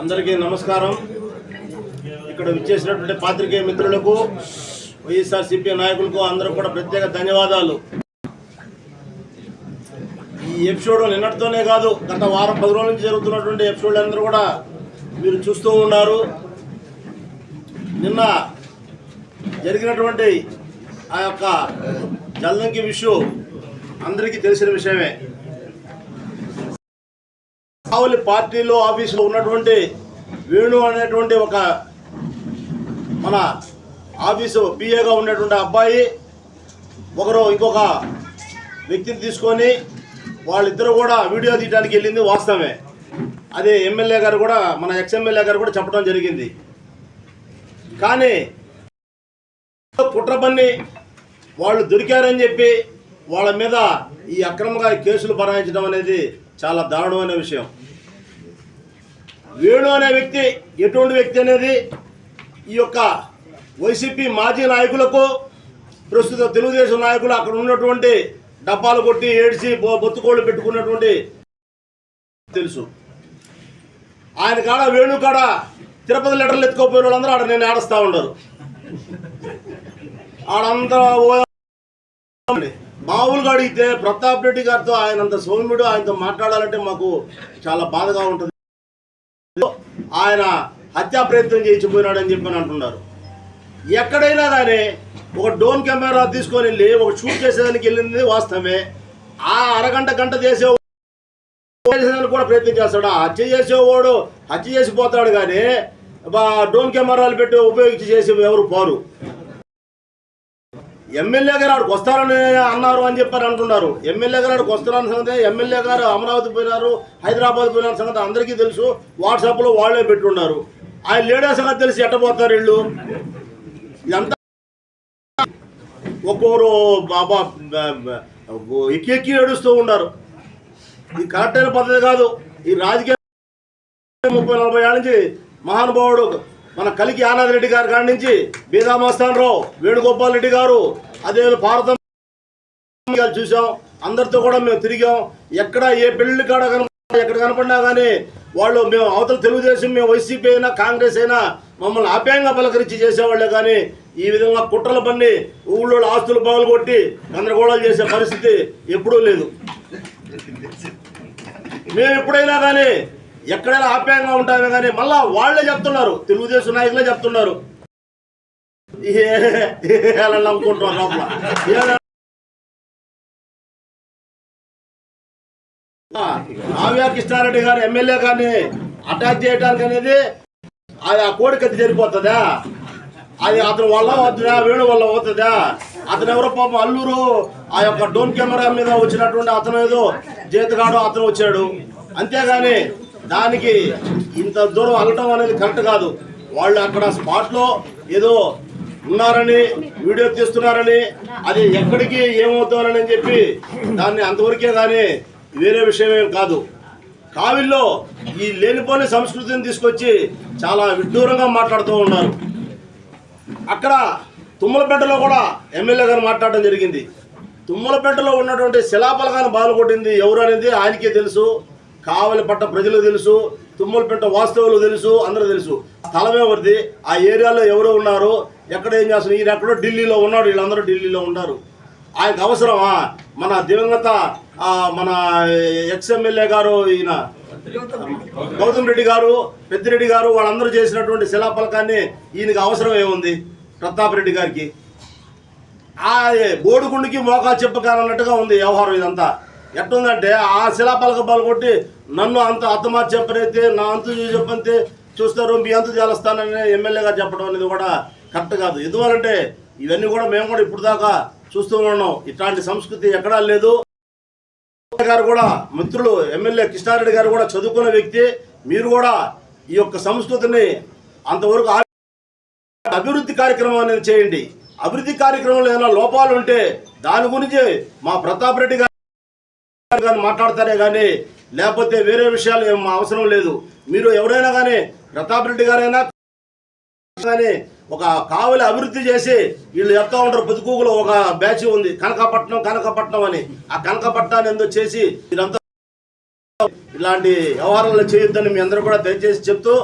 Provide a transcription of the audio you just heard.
అందరికీ నమస్కారం. ఇక్కడ విచ్చేసినటువంటి పాత్రికేయ మిత్రులకు వైఎస్ఆర్సీపీ నాయకులకు అందరూ కూడా ప్రత్యేక ధన్యవాదాలు. ఈ ఎపిసోడ్ నిన్నటితోనే కాదు గత వారం పది రోజుల నుంచి జరుగుతున్నటువంటి ఎపిసోడ్లు అందరూ కూడా మీరు చూస్తూ ఉన్నారు. నిన్న జరిగినటువంటి ఆ యొక్క జల్లంకి విషయం అందరికీ తెలిసిన విషయమే. కావలి పార్టీలో ఆఫీసులో ఉన్నటువంటి వేణు అనేటువంటి ఒక మన ఆఫీసు పిఏగా ఉన్నటువంటి అబ్బాయి ఒకరు ఇంకొక వ్యక్తిని తీసుకొని వాళ్ళిద్దరూ కూడా వీడియో తీయడానికి వెళ్ళింది వాస్తవమే. అదే ఎమ్మెల్యే గారు కూడా మన ఎక్స్ ఎమ్మెల్యే గారు కూడా చెప్పడం జరిగింది. కానీ కుట్రపన్ని వాళ్ళు దొరికారని చెప్పి వాళ్ళ మీద ఈ అక్రమంగా కేసులు బనాయించడం అనేది చాలా దారుణమైన విషయం. వేణు అనే వ్యక్తి ఎటువంటి వ్యక్తి అనేది ఈ యొక్క వైసీపీ మాజీ నాయకులకు ప్రస్తుత తెలుగుదేశం నాయకులు అక్కడ ఉన్నటువంటి డబ్బాలు కొట్టి ఏడ్చి బొత్తుకోళ్ళు పెట్టుకున్నటువంటి తెలుసు. ఆయన కాడ వేణు కాడ తిరుపతి లెటర్లు ఎత్తుకోపోయిన వాళ్ళందరూ ఆడ నేను ఆడస్తా ఉండరు. ఆడంతా మామూలుగా అడిగితే ప్రతాప్ రెడ్డి గారితో ఆయన అంత సౌమ్యుడు ఆయనతో మాట్లాడాలంటే మాకు చాలా బాధగా ఉంటుంది. ఆయన హత్యా ప్రయత్నం చేయించిపోయినాడని చెప్పి అంటున్నారు. ఎక్కడైనా కానీ ఒక డోన్ కెమెరా తీసుకొని వెళ్ళి ఒక షూట్ చేసేదానికి వెళ్ళింది వాస్తవమే. ఆ అరగంట గంట చేసే కూడా ప్రయత్నం చేస్తాడు. హత్య చేసేవాడు హత్య చేసిపోతాడు కానీ బా- డ్రోన్ కెమెరాలు పెట్టి ఉపయోగించి చేసి ఎవరు పోరు. ఎమ్మెల్యే గారు ఆడికి వస్తారని అన్నారు అని చెప్పారు అంటున్నారు. ఎమ్మెల్యే గారు ఆడికి వస్తారని సంగతి ఎమ్మెల్యే గారు అమరావతి పోయినారు హైదరాబాద్ పోయిన సంగతి అందరికీ తెలుసు. వాట్సాప్లో వాళ్ళే పెట్టున్నారు ఆయన లేడే సంగతి తెలిసి ఎట్టబోతారు వీళ్ళు? ఇదంతా ఒక్కొక్కరు బాబా ఎక్కి ఎక్కి ఏడుస్తూ ఉన్నారు ఇది కరెక్ట్ అయిన పద్ధతి కాదు ఈ రాజకీయ ముప్పై నలభై ఏళ్ళ నుంచి మహానుభావుడు మన కలికి ఆనంద్ రెడ్డి గారి కాడి నుంచి బీదామస్తాన్ రావు వేణుగోపాల్ రెడ్డి గారు అదే భారతం చూసాం అందరితో కూడా మేము తిరిగాం. ఎక్కడ ఏ పెళ్ళి కాడ కనపడినా ఎక్కడ కనపడినా కానీ వాళ్ళు మేము అవతల తెలుగుదేశం మేము వైసీపీ అయినా కాంగ్రెస్ అయినా మమ్మల్ని ఆప్యాయంగా పలకరించి చేసేవాళ్ళే కానీ ఈ విధంగా కుట్రలు పన్ని ఊళ్ళో ఆస్తులు పగలు కొట్టి గందరగోళాలు చేసే పరిస్థితి ఎప్పుడూ లేదు. మేము ఎప్పుడైనా కానీ ఎక్కడైనా ఆప్యాయంగా ఉంటామే కానీ మళ్ళా వాళ్ళే చెప్తున్నారు. తెలుగుదేశం నాయకులే చెప్తున్నారు. ఏ- లోపల. కృష్ణారెడ్డి గారు ఎమ్మెల్యే గారిని అటాక్ చేయడానికి అనేది అది ఆ కోడికత్తి జరిగిపోతుందా? అది అతని వల్ల అవుతుందా? వేణు వల్ల అవుతుందా? అతను ఎవరో పాపం అల్లూరు ఆ యొక్క డోన్ కెమెరా మీద వచ్చినటువంటి అతను ఏదో జీతగాడు అతను వచ్చాడు. అంతేగాని దానికి ఇంత దూరం వెళ్ళటం అనేది కరెక్ట్ కాదు. వాళ్ళు అక్కడ స్పాట్లో ఏదో ఉన్నారని వీడియో తీస్తున్నారని అది ఎక్కడికి ఏమవుతారని చెప్పి దాన్ని అంతవరకే కానీ వేరే విషయం ఏం కాదు. కావిల్లో ఈ లేనిపోని సంస్కృతిని తీసుకొచ్చి చాలా విడ్డూరంగా మాట్లాడుతూ ఉన్నారు. అక్కడ తుమ్మలపేటలో కూడా ఎమ్మెల్యే గారు మాట్లాడడం జరిగింది. తుమ్మలపేటలో ఉన్నటువంటి శిలాపలకాన్ని బాలుకొట్టింది ఎవరు అనేది ఆయనకే తెలుసు. కావలి పట్ట తెలుసు తుమ్మలపేట వాస్తవులు తెలుసు అందరూ తెలుసు. స్థలం ఎవరిది ఆ ఏరియాలో ఎవరు ఉన్నారు ఎక్కడ ఏం చేస్తున్నారు ఈయన ఎక్కడో ఢిల్లీలో ఉన్నాడు వీళ్ళందరూ ఢిల్లీలో ఉన్నారు ఆయనకు అవసరమా? మన దివంగత మన ఎక్స్ఎమ్మెల్యే గారు ఈయన గౌతమ్ రెడ్డి గారు పెద్దిరెడ్డి గారు వాళ్ళందరూ చేసినటువంటి శిలాపలకాన్ని ఈయనకి అవసరం ఏముంది? ప్రతాప్ రెడ్డి గారికి. ఆ బోడుగుండికి మోకాలు చెప్పకానన్నట్టుగా ఉంది వ్యవహారం ఇదంతా. ఎట్టుందంటే ఆ శిలాపలక పాల్గొట్టి నన్ను అంత అత్తమార్చి చెప్పనైతే నా అంతు చూసి చెప్పంతే చూస్తారు మీ అంతు చేస్తానని ఎమ్మెల్యే గారు చెప్పడం అనేది కూడా కరెక్ట్ కాదు. ఎందువలంటే ఇవన్నీ కూడా మేము కూడా ఇప్పుడు దాకా చూస్తూ ఉన్నాం. ఇట్లాంటి సంస్కృతి ఎక్కడా లేదు. గారు కూడా మిత్రులు ఎమ్మెల్యే కృష్ణారెడ్డి గారు కూడా చదువుకున్న వ్యక్తి. మీరు కూడా ఈ యొక్క సంస్కృతిని అంతవరకు అభివృద్ధి కార్యక్రమం అనేది చేయండి. అభివృద్ధి కార్యక్రమంలో ఏమైనా లోపాలు ఉంటే దాని గురించి మా ప్రతాప్ రెడ్డి గారు కానీ మాట్లాడతారే కానీ లేకపోతే వేరే విషయాలు ఏం అవసరం లేదు. మీరు ఎవరైనా కానీ ప్రతాప్ రెడ్డి గారైనా కానీ ఒక కావలి అభివృద్ధి చేసి వీళ్ళు ఎత్తా ఉంటారు. పొదుకూకులో ఒక బ్యాచ్ ఉంది. కనకపట్నం కనకపట్నం అని. ఆ కనకపట్నాన్ని ఎందుకు చేసి ఇలాంటి వ్యవహారాలు చేయొద్దని మీ అందరూ కూడా దయచేసి చెప్తూ